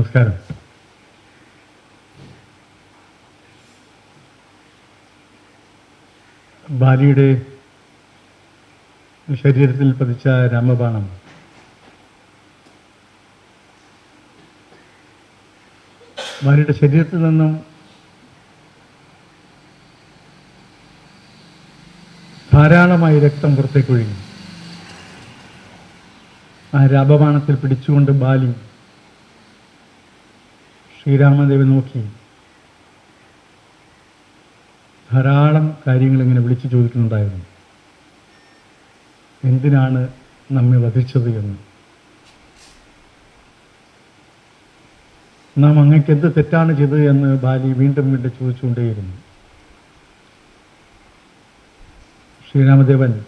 നമസ്കാരം. ബാലിയുടെ ശരീരത്തിൽ പതിച്ച രാമബാണം. ബാലിയുടെ ശരീരത്തിൽ നിന്നും ധാരാളമായി രക്തം പുറത്തേക്കൊഴിഞ്ഞു ആ രാമബാണത്തിൽ പിടിച്ചുകൊണ്ട് ബാലി ശ്രീരാമദേവൻ നോക്കി. ധാരാളം കാര്യങ്ങൾ ഇങ്ങനെ വിളിച്ചു ചോദിക്കുന്നുണ്ടായിരുന്നു. എന്തിനാണ് നമ്മെ വധിച്ചത് എന്ന്? നാം അങ്ങക്ക് എന്ത് തെറ്റാണ് ചെയ്തത് എന്ന് ബാലി വീണ്ടും വീണ്ടും ചോദിച്ചുകൊണ്ടേയിരുന്നു. ശ്രീരാമദേവൻ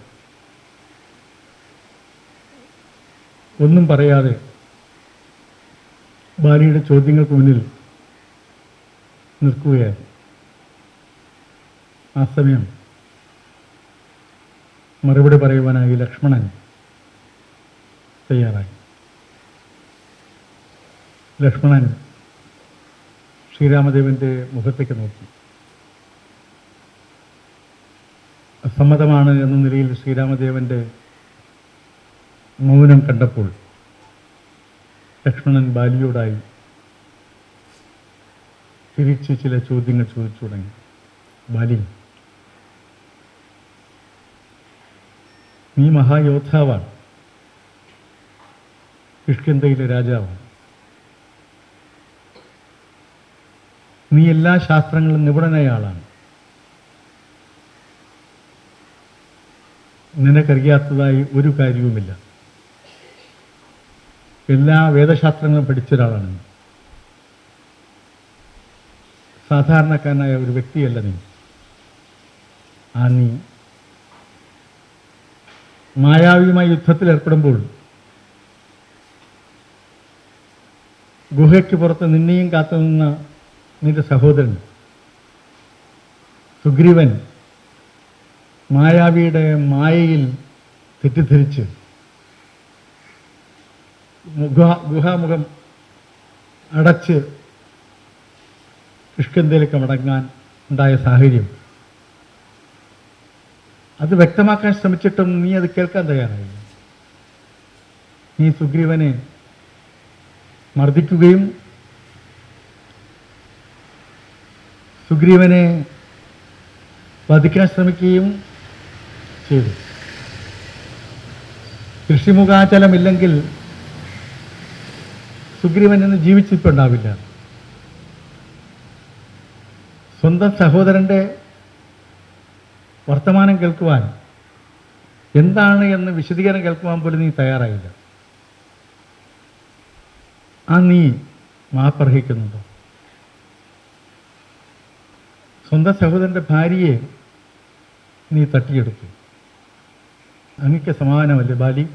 ഒന്നും പറയാതെ ബാലിയുടെ ചോദ്യങ്ങൾക്ക് മുന്നിൽ നിൽക്കുകയായിരുന്നു. ആ സമയം മറുപടി പറയുവാനായി ലക്ഷ്മണൻ തയ്യാറായി. ലക്ഷ്മണൻ ശ്രീരാമദേവന്റെ മുഖത്തേക്ക് നോക്കി. സമ്മതമാണ് എന്ന നിലയിൽ ശ്രീരാമദേവന്റെ മൗനം കണ്ടപ്പോൾ ലക്ഷ്മണൻ ബാലിയോടായി തിരിച്ച് ചില ചോദ്യങ്ങൾ ചോദിച്ചു തുടങ്ങി. ബാലി നീ മഹായോദ്ധാവാണ്. കിഷ്കന്തയിലെ രാജാവാണ്. നീ എല്ലാ ശാസ്ത്രങ്ങളും നിപുണനായ ആളാണ് നിനക്കറിയാത്തതായി ഒരു കാര്യവുമില്ല. എല്ലാ വേദശാസ്ത്രങ്ങളും പഠിച്ച ഒരാളാണ് സാധാരണക്കാരനായ ഒരു വ്യക്തിയല്ല നീ. ആ നീ മായാവിയുമായി യുദ്ധത്തിൽ ഏർപ്പെടുമ്പോൾ ഗുഹയ്ക്ക് പുറത്ത് നിന്നെയും കാത്തു നിന്ന നിന്റെ സഹോദരൻ സുഗ്രീവൻ മായാവിയുടെ മായയിൽ തെറ്റിദ്ധരിച്ച് മുഖ ഗുഹാമുഖം അടച്ച് കിഷ്കന്തയിലേക്ക് മടങ്ങാൻ ഉണ്ടായ സാഹചര്യം. അത് വ്യക്തമാക്കാൻ ശ്രമിച്ചിട്ടും നീ അത് കേൾക്കാൻ തയ്യാറായില്ല. നീ സുഗ്രീവനെ മർദ്ദിക്കുകയും സുഗ്രീവനെ വധിക്കാൻ ശ്രമിക്കുകയും ചെയ്തു. കൃഷിമുഖാചലമില്ലെങ്കിൽ സുഗ്രീവൻ എന്ന് ജീവിച്ചിട്ടുണ്ടാവില്ല. സ്വന്തം സഹോദരന്റെ വർത്തമാനം കേൾക്കുവാൻ എന്താണ് എന്ന് വിശദീകരണം കേൾക്കുവാൻ പോലും നീ തയ്യാറായില്ല. ആ നീ മാപ്പർഹിക്കുന്നുണ്ടോ? സ്വന്തം സഹോദരന്റെ ഭാര്യയെ നീ തട്ടിയെടുത്തു. അങ്ങക്ക് സമാധാനമല്ലേ ബാലി?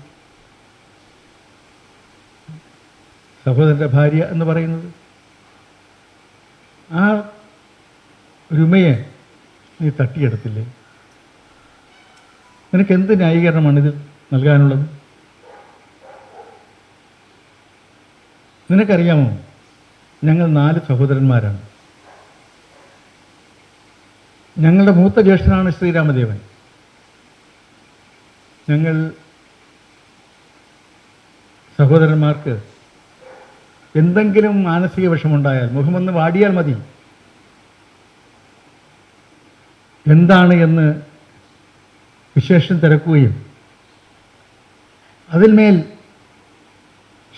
സഹോദരന്റെ ഭാര്യ എന്ന് പറയുന്നത്. ആ രുമയെ നീ തട്ടിയെടുത്തില്ലേ? നിനക്ക് എന്ത് ന്യായീകരണമാണ് ഇത് നൽകാനുള്ളത്? നിനക്കറിയാമോ? ഞങ്ങൾ നാല് സഹോദരന്മാരാണ്. ഞങ്ങളുടെ മൂത്ത ജ്യേഷ്ഠനാണ് ശ്രീരാമദേവൻ. ഞങ്ങൾ സഹോദരന്മാർക്ക് എന്തെങ്കിലും മാനസിക വിഷമുണ്ടായാൽ മുഖമൊന്ന് വാടിയാൽ മതി. എന്താണ് എന്ന് വിശേഷം തിരക്കുകയും അതിന്മേൽ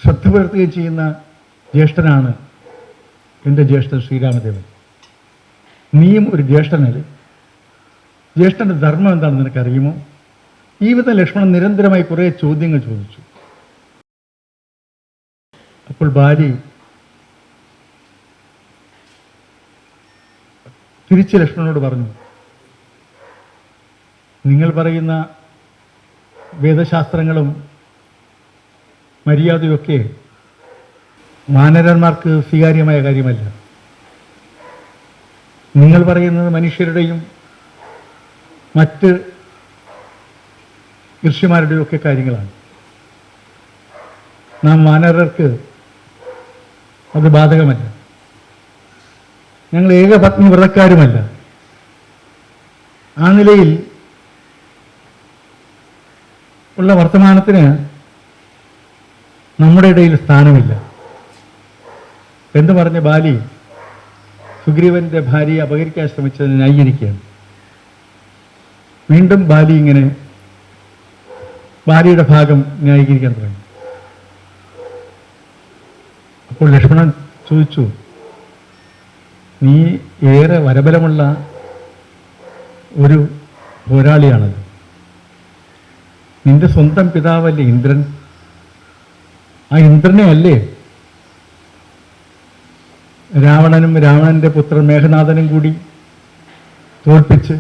ശ്രദ്ധ പുലർത്തുകയും ചെയ്യുന്ന ജ്യേഷ്ഠനാണ് എന്റെ ജ്യേഷ്ഠൻ ശ്രീരാമദേവൻ. നീയും ഒരു ജ്യേഷ്ഠനല്ലേ? ജ്യേഷ്ഠന്റെ ധർമ്മം എന്താണെന്ന് നിനക്കറിയുമോ? ഈ വിധ ലക്ഷ്മണൻ നിരന്തരമായി കുറേ ചോദ്യങ്ങൾ ചോദിച്ചു. അപ്പോൾ ഭാര്യ തിരിച്ച് ലക്ഷ്മണനോട് പറഞ്ഞു നിങ്ങൾ പറയുന്ന വേദശാസ്ത്രങ്ങളും മര്യാദയൊക്കെ മാനരന്മാർക്ക് സ്വീകാര്യമായ കാര്യമല്ല. നിങ്ങൾ പറയുന്നത് മനുഷ്യരുടെയും മറ്റ് ഋഷിമാരുടെയും ഒക്കെ കാര്യങ്ങളാണ്. നാം വാനരർക്ക് അത് ബാധകമല്ല. ഞങ്ങൾ ഏകപത്നി വ്രതക്കാരുമല്ല ആ നിലയിൽ ഉള്ള വർത്തമാനത്തിന് നമ്മുടെ ഇടയിൽ സ്ഥാനമില്ല. എന്ന് പറഞ്ഞ ബാലി? സുഗ്രീവന്റെ ഭാര്യയെ അപകരിക്കാൻ ശ്രമിച്ചതിന് ന്യായീകരിക്കുകയാണ്. വീണ്ടും ബാലി ഇങ്ങനെ ഭാര്യയുടെ ഭാഗം ന്യായീകരിക്കാൻ തുടങ്ങി. അപ്പോൾ ലക്ഷ്മണൻ ചോദിച്ചു നീ ഏറെ വരബലമുള്ള ഒരു പോരാളിയാണത്. നിന്റെ സ്വന്തം പിതാവല്ലേ ഇന്ദ്രൻ? ആ ഇന്ദ്രനെ അല്ലേ? രാവണനും രാവണന്റെ പുത്രൻ മേഘനാഥനും കൂടി തോൽപ്പിച്ച്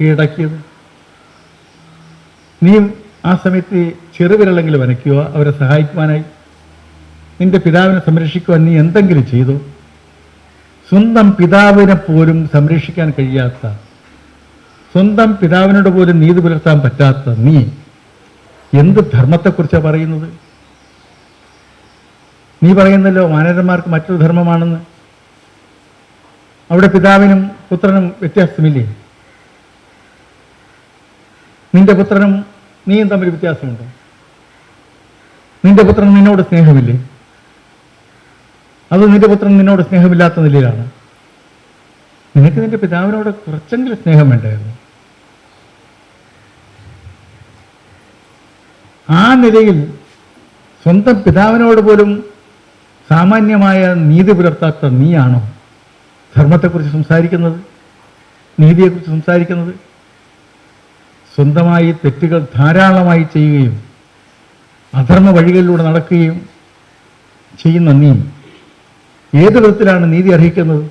കീഴടക്കിയത്. നീ ആ സമയത്ത് ചെറുവിരലെങ്കിലും വനയ്ക്കുക അവരെ സഹായിക്കുവാനായി നിന്റെ പിതാവിനെ സംരക്ഷിക്കുവാൻ നീ എന്തെങ്കിലും ചെയ്തു? സ്വന്തം പിതാവിനെ പോലും സംരക്ഷിക്കാൻ കഴിയാത്ത സ്വന്തം പിതാവിനോട് പോലും നീതി പുലർത്താൻ പറ്റാത്ത നീ എന്ത് ധർമ്മത്തെക്കുറിച്ചാണ് പറയുന്നത്? നീ പറയുന്നല്ലോ മാനേജർമാർക്ക് മറ്റൊരു ധർമ്മമാണെന്ന്. അവിടെ പിതാവിനും പുത്രനും വ്യത്യാസമില്ലേ? നിന്റെ പുത്രനും നീയും തമ്മിൽ വ്യത്യാസമുണ്ടോ? നിന്റെ പുത്രൻ നിന്നോട് സ്നേഹമില്ലേ? അത് നിന്റെ പുത്രൻ നിന്നോട് സ്നേഹമില്ലാത്ത നിലയിലാണ്. നിനക്ക് നിന്റെ പിതാവിനോട് കുറച്ചെങ്കിലും സ്നേഹം വേണ്ടായിരുന്നു. ആ നിലയിൽ സ്വന്തം പിതാവിനോട് പോലും സാമാന്യമായ നീതി പുലർത്താത്ത നീയാണോ ധർമ്മത്തെക്കുറിച്ച് സംസാരിക്കുന്നത്? നീതിയെക്കുറിച്ച് സംസാരിക്കുന്നത്? സ്വന്തമായി തെറ്റുകൾ ധാരാളമായി ചെയ്യുകയും അധർമ്മ വഴികളിലൂടെ നടക്കുകയും ചെയ്യുന്ന നീ ഏത് വിധത്തിലാണ് നീതി അർഹിക്കുന്നത്?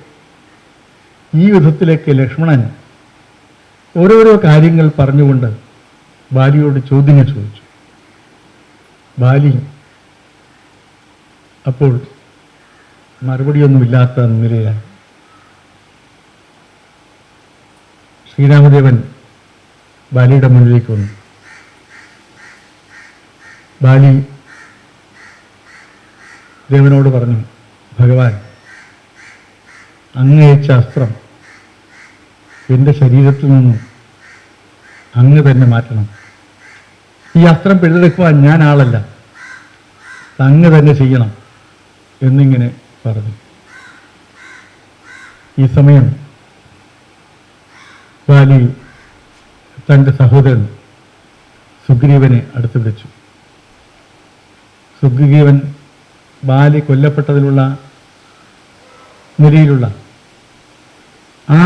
ഈ വിധത്തിലേക്ക് ലക്ഷ്മണൻ ഓരോരോ കാര്യങ്ങൾ പറഞ്ഞുകൊണ്ട് ബാലിയോട് ചോദ്യങ്ങൾ ചോദിച്ചു. ബാലി അപ്പോൾ മറുപടിയൊന്നുമില്ലാത്ത നിലയിലാണ് ശ്രീരാമദേവൻ ബാലിയുടെ മുന്നിലേക്ക് വന്നു. ബാലി ദേവനോട് പറഞ്ഞു ഭഗവാൻ അങ്ങയച്ച അസ്ത്രം എന്റെ ശരീരത്തിൽ നിന്നും അങ്ങ് തന്നെ മാറ്റണം. ഈ അസ്ത്രം പിഴുതെടുക്കുവാൻ ഞാൻ ആളല്ല. അങ്ങ് തന്നെ ചെയ്യണം എന്നിങ്ങനെ പറഞ്ഞു. ഈ സമയം ബാലി തന്റെ സഹോദരൻ സുഗ്രീവനെ അടുത്ത് വിളിച്ചു. സുഗ്രീവൻ ബാലി കൊല്ലപ്പെട്ടതിലുള്ള നിലയിലുള്ള ആ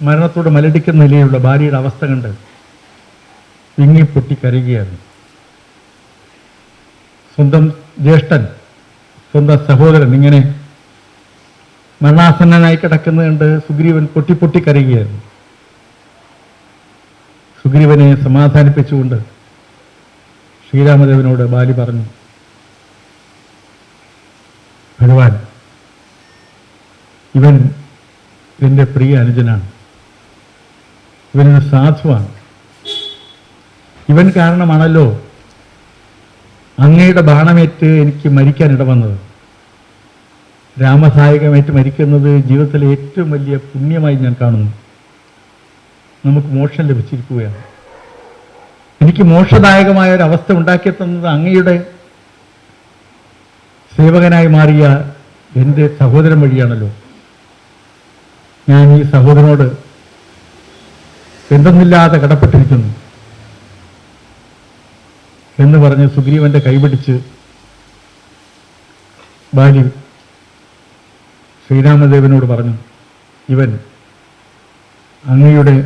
മരണത്തോട് മലടിക്കുന്ന നിലയിലുള്ള ബാലിയുടെ അവസ്ഥ കണ്ട് വിങ്ങി പൊട്ടിക്കരയുകയായിരുന്നു സ്വന്തം ജ്യേഷ്ഠൻ സ്വന്തം സഹോദരൻ ഇങ്ങനെ മരണാസന്നനായി കിടക്കുന്നത് കണ്ട് സുഗ്രീവൻ പൊട്ടി പൊട്ടി കരയുകയായിരുന്നു. സുഗ്രീവനെ സമാധാനിപ്പിച്ചുകൊണ്ട് ശ്രീരാമദേവനോട് ബാലി പറഞ്ഞു ഭഗവാൻ ഇവൻ എന്റെ പ്രിയ അനുജനാണ്. ഇവനൊരു സാധുവാണ്. ഇവൻ കാരണമാണല്ലോ അങ്ങയുടെ ബാണമേറ്റ് എനിക്ക് മരിക്കാൻ ഇടവന്നത്. രാമസായകമേറ്റ് മരിക്കുന്നത് ജീവിതത്തിലെ ഏറ്റവും വലിയ പുണ്യമായി ഞാൻ കാണുന്നു. നമുക്ക് മോക്ഷം ലഭിച്ചിരിക്കുകയാണ്. എനിക്ക് മോക്ഷദായകമായ ഒരു അവസ്ഥ ഉണ്ടാക്കി അങ്ങയുടെ സേവകനായി മാറിയ എന്റെ സഹോദരൻ വഴിയാണല്ലോ. ഞാൻ ഈ സഹോദരനോട് എന്തെന്നില്ലാതെ കടപ്പെട്ടിരിക്കുന്നു എന്ന് പറഞ്ഞ് സുഗ്രീവന്റെ കൈപിടിച്ച് ബാലി ശ്രീരാമദേവനോട് പറഞ്ഞു ഇവൻ അങ്ങയുടെ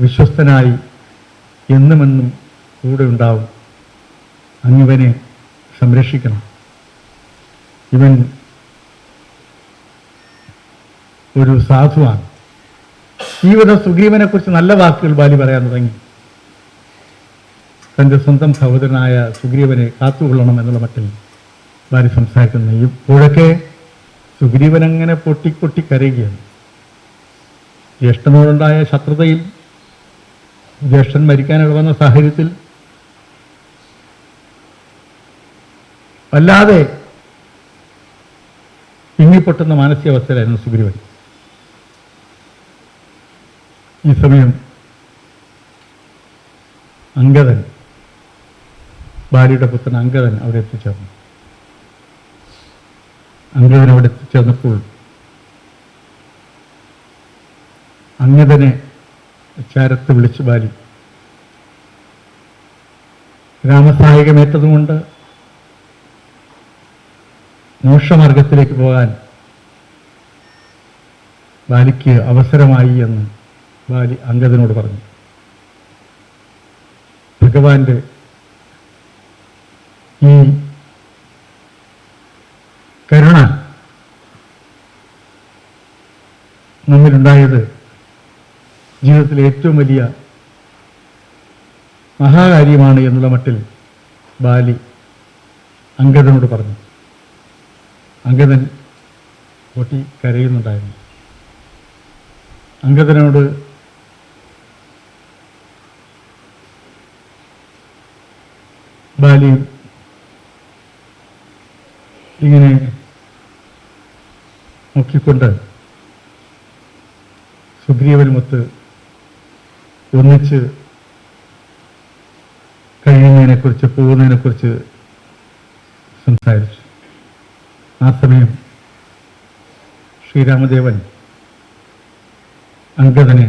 വിശ്വസ്തനായി എന്നുമെന്നും കൂടെ ഉണ്ടാവും. അങ്ങിവനെ സംരക്ഷിക്കണം. ഇവൻ ഒരു സാധുവാണ്. ഈ വിധ സുഗ്രീവനെ കുറിച്ച് നല്ല വാക്കുകൾ ബാലി പറയാൻ തുടങ്ങി. തന്റെ സ്വന്തം സഹോദരനായ സുഗ്രീവനെ കാത്തുകൊള്ളണം എന്നുള്ള മട്ടിൽ ബാലി സംസാരിക്കുന്ന ഇപ്പോഴൊക്കെ സുഗ്രീവൻ അങ്ങനെ പൊട്ടി പൊട്ടി കരയുകയാണ്. ജ്യേഷ്ഠനോടുണ്ടായ ശത്രുതയിൽ ജ്യേഷ്ഠൻ മരിക്കാനിടവന്ന സാഹചര്യത്തിൽ വല്ലാതെ തിങ്ങിപ്പൊട്ടുന്ന മാനസികാവസ്ഥയിലായിരുന്നു സുഗ്രീവൻ. ഈ സമയം അങ്കദൻ ഭാര്യയുടെ പുത്രൻ അങ്കദൻ അവിടെ എത്തിച്ചേർന്നു. അങ്കദൻ അവിടെ എത്തിച്ചേർന്നപ്പോൾ അങ്കദനെ ചാരത്ത് വിളിച്ചു ബാലി. രാമസഹായകമേറ്റതുകൊണ്ട് മോക്ഷമാർഗത്തിലേക്ക് പോകാൻ ബാലിക്ക് അവസരമായി എന്ന് ബാലി അങ്കദനോട് പറഞ്ഞു. ഭഗവാന്റെ ഈ കരുണ നമ്മിലുണ്ടായത് ജീവിതത്തിലെ ഏറ്റവും വലിയ മഹാകാര്യമാണ് എന്നുള്ള മട്ടിൽ ബാലി അങ്കദനോട് പറഞ്ഞു. അങ്കദൻ പൊട്ടി കരയുന്നുണ്ടായിരുന്നു. അങ്കദനോട് ബാലി ഇങ്ങനെ നോക്കിക്കൊണ്ട് സുഗ്രീവനുമൊത്ത് ഒന്നിച്ച് കഴിയുന്നതിനെക്കുറിച്ച് പോകുന്നതിനെക്കുറിച്ച് സംസാരിച്ചു. ആ സമയം ശ്രീരാമദേവൻ അങ്കദനെ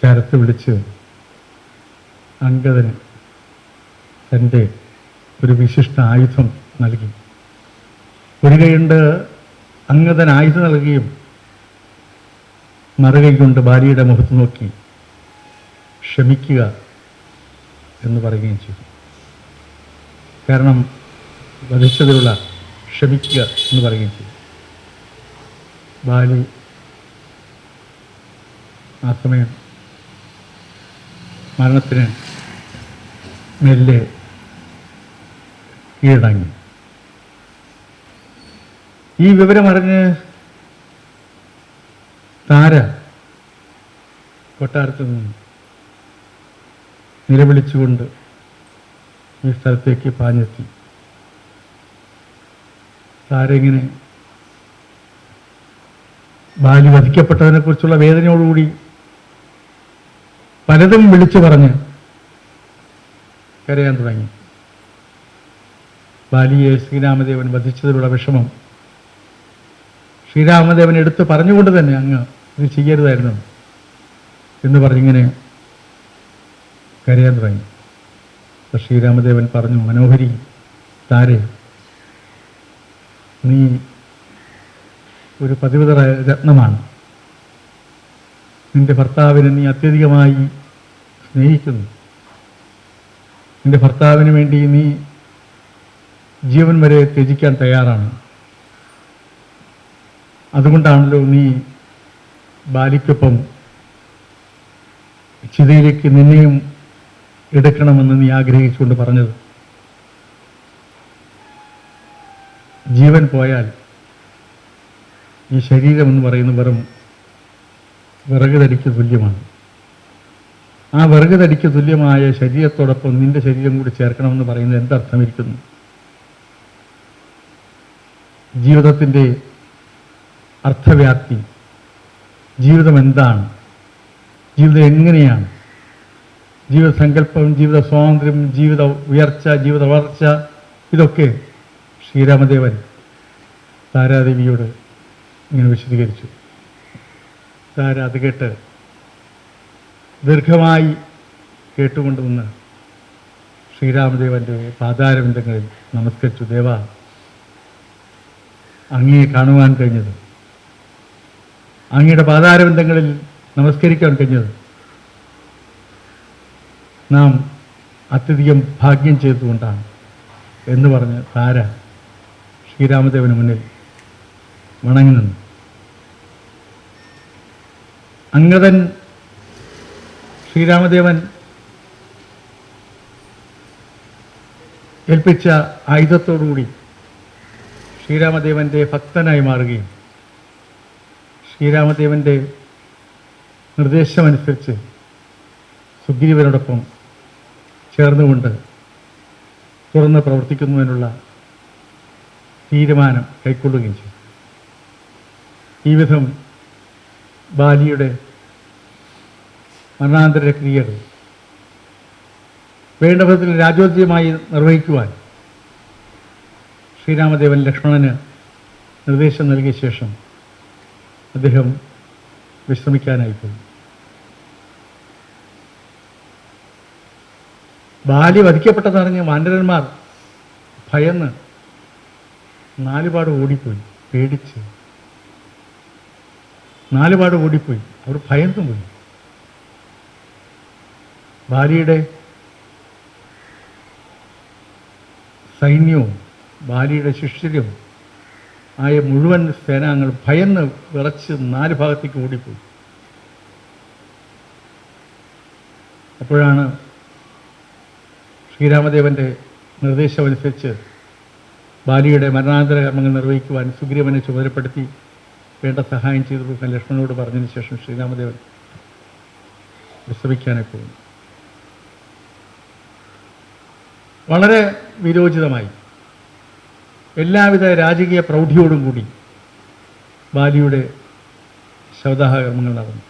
ചരത്ത് വിളിച്ച് അങ്കദന് തന്റെ ഒരു വിശിഷ്ട ആയുധം നൽകി. ഒരു കൈയുണ്ട് അംഗതൻ ആയുധം നൽകുകയും മറുകൈ കൊണ്ട് ഭാര്യയുടെ മുഖത്ത് നോക്കി ക്ഷമിക്കുക എന്ന് പറയുകയും ചെയ്തു. കാരണം വധിച്ചതിലുള്ള ക്ഷമിക്കുക എന്ന് പറയുകയും ചെയ്തു. ബാലി ആ സമയം മരണത്തിന് മെല്ലെ കീഴടങ്ങി. ഈ വിവരമറിഞ്ഞ് താര കൊട്ടാരത്തിൽ നിന്ന് നിലവിളിച്ചുകൊണ്ട് ഈ സ്ഥലത്തേക്ക് പാഞ്ഞെത്തി. ഇങ്ങനെ ബാലി വധിക്കപ്പെട്ടതിനെ കുറിച്ചുള്ള വേദനയോടുകൂടി പലതും വിളിച്ചു പറഞ്ഞ് കരയാൻ തുടങ്ങി. ബാലിയെ ശ്രീരാമദേവൻ വധിച്ചതിലുള്ള വിഷമം ശ്രീരാമദേവൻ എടുത്ത് പറഞ്ഞുകൊണ്ട് തന്നെ അങ്ങ് ഇത് ചെയ്യരുതായിരുന്നു എന്ന് പറഞ്ഞിങ്ങനെ കരയാൻ തുടങ്ങി. ശ്രീരാമദേവൻ പറഞ്ഞു മനോഹരി താരെ നീ ഒരു പതിവ്രത രത്നമാണ്. നിന്റെ ഭർത്താവിനെ നീ അത്യധികമായി സ്നേഹിക്കുന്നു. നിന്റെ ഭർത്താവിന് വേണ്ടി നീ ജീവൻ വരെ ത്യജിക്കാൻ തയ്യാറാണ്. അതുകൊണ്ടാണല്ലോ നീ ബാലിക്കൊപ്പം ചിതയിലേക്ക് നിന്നെയും എടുക്കണമെന്ന് നീ ആഗ്രഹിച്ചുകൊണ്ട് പറഞ്ഞത്. ജീവൻ പോയാൽ ഈ ശരീരം എന്ന് പറയുന്ന വെറും വിറക് തടിക്ക് തുല്യമാണ്. ആ വിറക് തടിക്ക് തുല്യമായ ശരീരത്തോടൊപ്പം നിന്റെ ശരീരം കൂടി ചേർക്കണമെന്ന് പറയുന്നത് എന്തർത്ഥമിരിക്കുന്നു? ജീവിതത്തിന്റെ അർത്ഥവ്യാപ്തി ജീവിതം എന്താണ്? ജീവിതം എങ്ങനെയാണ്? ജീവിത സങ്കല്പം ജീവിത സ്വാതന്ത്ര്യം ജീവിത ഉയർച്ച ജീവിത വളർച്ച ഇതൊക്കെ ശ്രീരാമദേവൻ താരാദേവിയോട് ഇങ്ങനെ വിശദീകരിച്ചു. താര അത് കേട്ട് ദീർഘമായി കേട്ടുകൊണ്ട് നിന്ന് ശ്രീരാമദേവന്റെ പാതാരവിന്ദങ്ങളിൽ നമസ്കരിച്ചു. ദേവ അങ്ങയെ കാണുവാൻ കഴിഞ്ഞത് അങ്ങയുടെ പാതാരബന്ധങ്ങളിൽ നമസ്കരിക്കാൻ കഴിഞ്ഞത് നാം അത്യധികം ഭാഗ്യം ചെയ്തുകൊണ്ടാണ് എന്ന് പറഞ്ഞ് താര ശ്രീരാമദേവന് മുന്നിൽ വണങ്ങി നിന്നു അംഗതൻ ശ്രീരാമദേവൻ ഏൽപ്പിച്ച ആയുധത്തോടുകൂടി ശ്രീരാമദേവന്റെ ഭക്തനായി മാറുകയും ശ്രീരാമദേവന്റെ നിർദ്ദേശമനുസരിച്ച് സുഗ്രീവനോടൊപ്പം ചേർന്നുകൊണ്ട് തുറന്ന് പ്രവർത്തിക്കുന്നതിനുള്ള തീരുമാനം കൈക്കൊള്ളുകയും ചെയ്തു. ഈ വിധം ബാലിയുടെ മരണാന്തര ക്രിയകൾ വേണ്ട വിധത്തിൽ രാജോദ്യമായി നിർവഹിക്കുവാൻ ശ്രീരാമദേവൻ ലക്ഷ്മണന് നിർദ്ദേശം നൽകിയ ശേഷം അദ്ദേഹം വിശ്രമിക്കാനായി പോയി. ബാലി വധിക്കപ്പെട്ടതറിഞ്ഞ് വാനരന്മാർ ഭയന്ന് നാലുപാട് ഓടിപ്പോയി പേടിച്ച്. നാലുപാട് ഓടിപ്പോയി അവർ ഭയന്നു പോയി. ഭാര്യയുടെ സൈന്യവും ഭാര്യയുടെ ശിഷ്യരും ആയ മുഴുവൻ സേനാംഗങ്ങൾ ഭയന്ന് വിറച്ച് നാല് ഭാഗത്തേക്ക് ഓടിപ്പോയി. അപ്പോഴാണ് ശ്രീരാമദേവന്റെ നിർദ്ദേശമനുസരിച്ച് ബാലിയുടെ മരണാന്തര കർമ്മങ്ങൾ നിർവഹിക്കുവാൻ സുഗ്രീവനെ ചുമതലപ്പെടുത്തി വേണ്ട സഹായം ചെയ്തു കൊടുക്കാൻ ലക്ഷ്മണനോട് പറഞ്ഞതിന് ശേഷം ശ്രീരാമദേവൻ വിശ്രമിക്കാനേ പോകുന്നു. വളരെ വിരോചിതമായി എല്ലാവിധ രാജകീയ പ്രൗഢിയോടും കൂടി ബാലിയുടെ ശവദാഹ കർമ്മങ്ങൾ നടന്നു.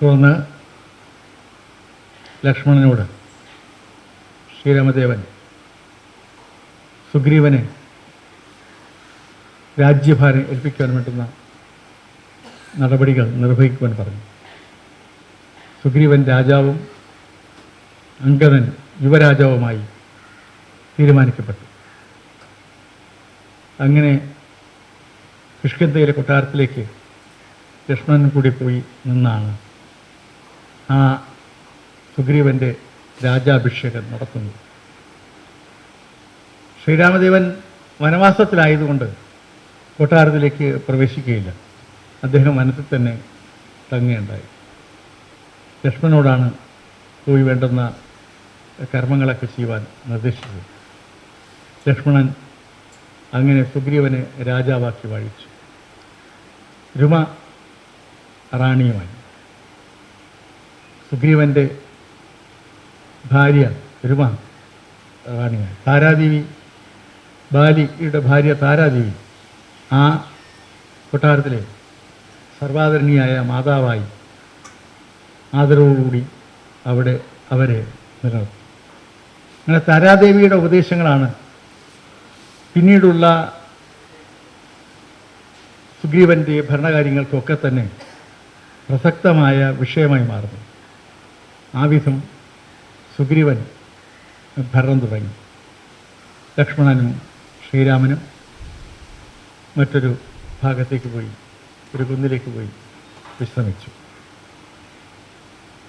തുടർന്ന് ലക്ഷ്മണനോട് ശ്രീരാമദേവൻ സുഗ്രീവനെ രാജ്യഭാരം ഏൽപ്പിക്കുവാൻ വേണ്ടുന്ന നടപടികൾ നിർവഹിക്കുവാൻ പറഞ്ഞു. സുഗ്രീവൻ രാജാവും അങ്കദൻ യുവരാജാവുമായി തീരുമാനിക്കപ്പെട്ടു. അങ്ങനെ കിഷ്കിന്ധയിലെ കൊട്ടാരത്തിലേക്ക് ലക്ഷ്മണൻ കൂടി പോയി നിന്നാണ് ആ സുഗ്രീവന്റെ രാജാഭിഷേകം നടത്തുന്നത് ശ്രീരാമദേവൻ വനവാസത്തിലായതുകൊണ്ട് കൊട്ടാരത്തിലേക്ക് പ്രവേശിക്കുകയില്ല. അദ്ദേഹം വനത്തിൽ തന്നെ തങ്ങുകയുണ്ടായി ലക്ഷ്മണനോടാണ് പോയി വേണ്ടുന്ന കർമ്മങ്ങളൊക്കെ ചെയ്യുവാൻ നിർദ്ദേശിച്ചത്. ലക്ഷ്മണൻ അങ്ങനെ സുഗ്രീവനെ രാജാവാക്കി വാഴിച്ചു. രുമ റാണിയുമായി. സുഗ്രീവന്റെ ഭാര്യ പെരുമ റാണിയായി താരാദേവി ബാലിയുടെ ഭാര്യ താരാദേവി. ആ കൊട്ടാരത്തിലെ സർവാദരണീയായ മാതാവായി ആദരവോടുകൂടി അവിടെ അവരെ നിലനിർത്തി. അങ്ങനെ താരാദേവിയുടെ ഉപദേശങ്ങളാണ് പിന്നീടുള്ള സുഗ്രീവന്റെ ഭരണകാര്യങ്ങൾക്കൊക്കെ തന്നെ പ്രസക്തമായ വിഷയമായി മാറുന്നു ആ വിധം സുഗ്രീവൻ ഭരണം തുടങ്ങി. ലക്ഷ്മണനും ശ്രീരാമനും മറ്റൊരു ഭാഗത്തേക്ക് പോയി ഒരു കുന്നിലേക്ക് പോയി വിശ്രമിച്ചു.